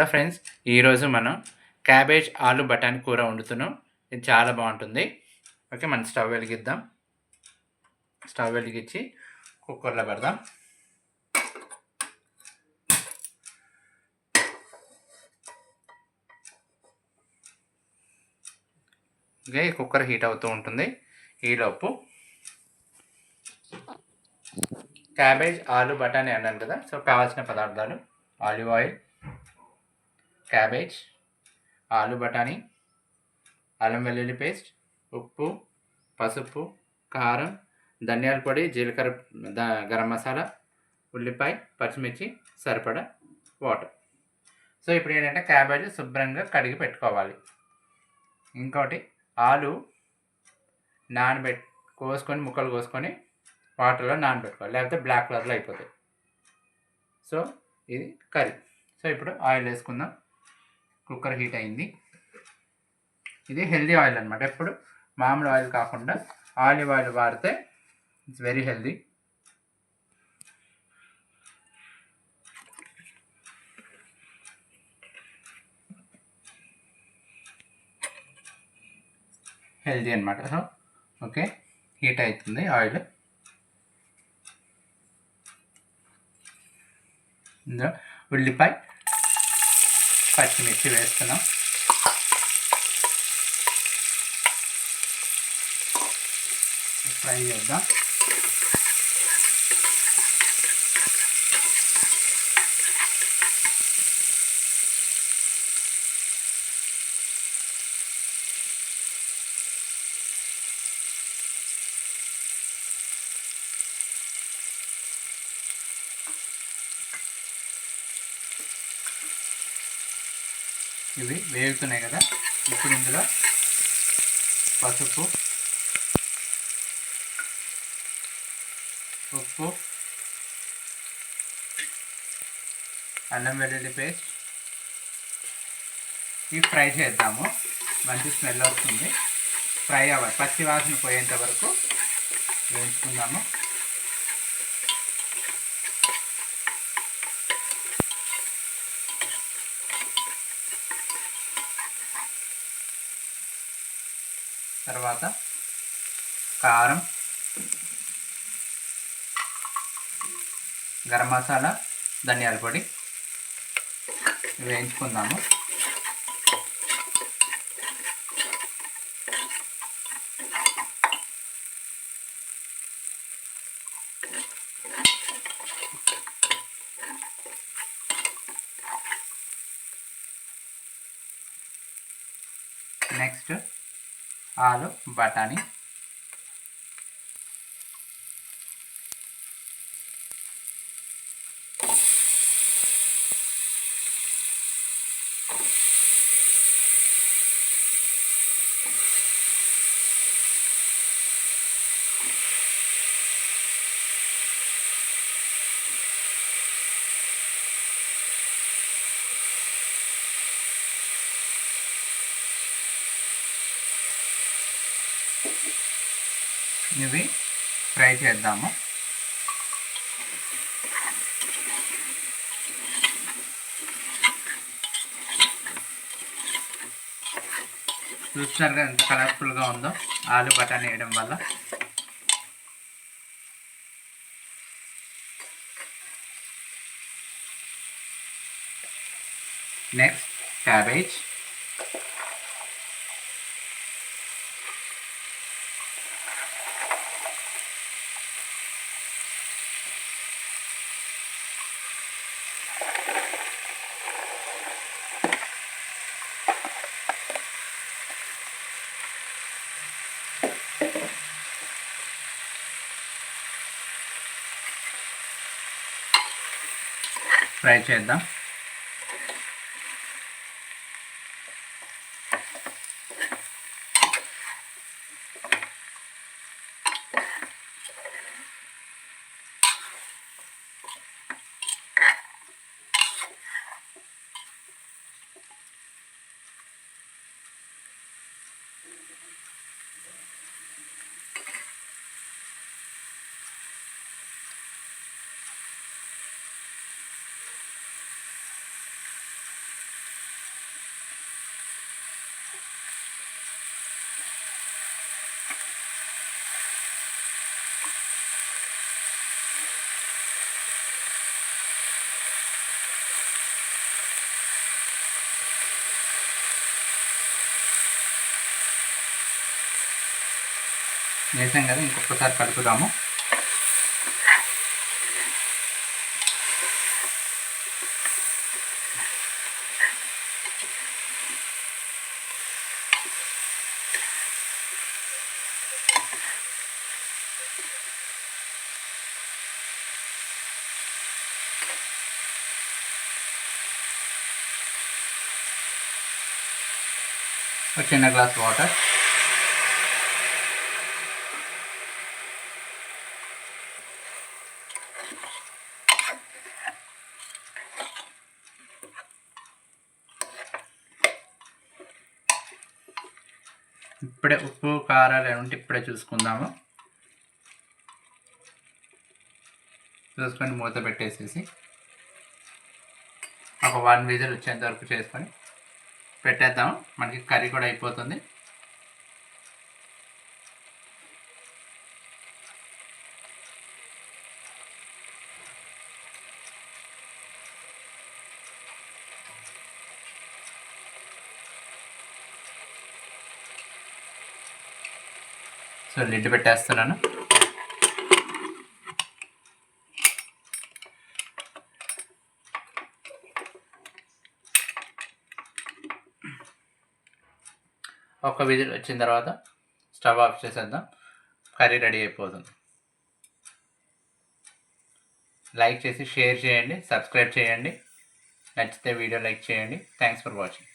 Hello friends ఈరోజు మనం cabbage ఆలు బఠానీ కూర వండుతున్నాం. ఇది చాలా బాగుంటుంది. ఓకే మనం స్టవ్ వెలిగిద్దాం. స్టవ్ వెలిగించి కుక్కర్లో పెడదాం. ఓకే కుక్కర్ హీట్ అవుతూ ఉంటుంది. ఈలోపు క్యాబేజ్ ఆలు బఠానీ అన్నాను కదా. సో కావాల్సిన పదార్థాలు ఆలివ్ ఆయిల్ క్యాబేజ్ ఆలు బఠానీ అల్లం వెల్లుల్లి పేస్ట్ ఉప్పు పసుపు కారం ధనియాల పొడి జీలకర్ర గరం మసాలా ఉల్లిపాయ పచ్చిమిర్చి సరిపడా వాటర్. సో ఇప్పుడు ఏంటంటే క్యాబేజ్ శుభ్రంగా కడిగి పెట్టుకోవాలి. ఇంకోటి ఆలు నానబెట్ కోసుకొని ముక్కలు కోసుకొని వాటర్లో నానబెట్టుకోవాలి. లేకపోతే బ్లాక్ కలర్లో అయిపోతాయి. సో ఇది కర్రీ. సో ఇప్పుడు ఆయిల్ వేసుకుందాం. కుక్కర్ హీట్ అయింది. ఇది హెల్దీ ఆయిల్ అనమాట ఎప్పుడు? మామూలు ఆయిల్ కాకుండా ఆలివ్ ఆయిల్ వాడితే ఇట్స్ వెరీ హెల్దీ హెల్దీ అనమాట సో ఓకే. హీట్ అవుతుంది ఆయిల్ ఇందులో ఉల్లిపాయ పచ్చిమిర్చి వేస్తున్నాం. ఫ్రై చేద్దాం. ఇవి వేగుతున్నాయి కదా. ఇప్పుడు ఇందులో పసుపు ఉప్పు అల్లం వెల్లుల్లి పేస్ట్. ఇవి ఫ్రై చేద్దాము. మంచి స్మెల్ వస్తుంది. ఫ్రై అవ్వాలి. పచ్చి వాసన పోయేంత వరకు వేయించుకుందాము. తర్వాత కారం గరం మసాలా ధనియాల పొడి వేయించుకుందాము. నెక్స్ట్ ఆలు బఠానీ ఇవి ఫ్రై చేద్దాము. చూస్తున్నారుగా ఎంత కలర్ఫుల్గా ఉందో ఆలు బఠానీ వేయడం వల్ల. నెక్స్ట్ క్యాబేజ్ ఫ్రై చేద్దాం. వేసాం కదా ఇంకొకసారి కలుపుదాము. ఒక చిన్న గ్లాస్ వాటర్. ఇప్పుడే ఉప్పు కారాలు ఏమంటే ఇప్పుడే చూసుకుందాము. చూసుకొని మూత పెట్టేసేసి ఒక వన్ విజిల్ వచ్చేంత వరకు చేసుకొని పెట్టేద్దాం మనకి కర్రీ కూడా అయిపోతుంది. సో లిడ్ పెట్టేస్తున్నాను. ఒక విజిల్ వచ్చిన తర్వాత స్టవ్ ఆఫ్ చేసేద్దాం. కర్రీ రెడీ అయిపోతుంది. లైక్ చేసి షేర్ చేయండి సబ్స్క్రైబ్ చేయండి. నచ్చితే వీడియో లైక్ చేయండి. Thanks for watching.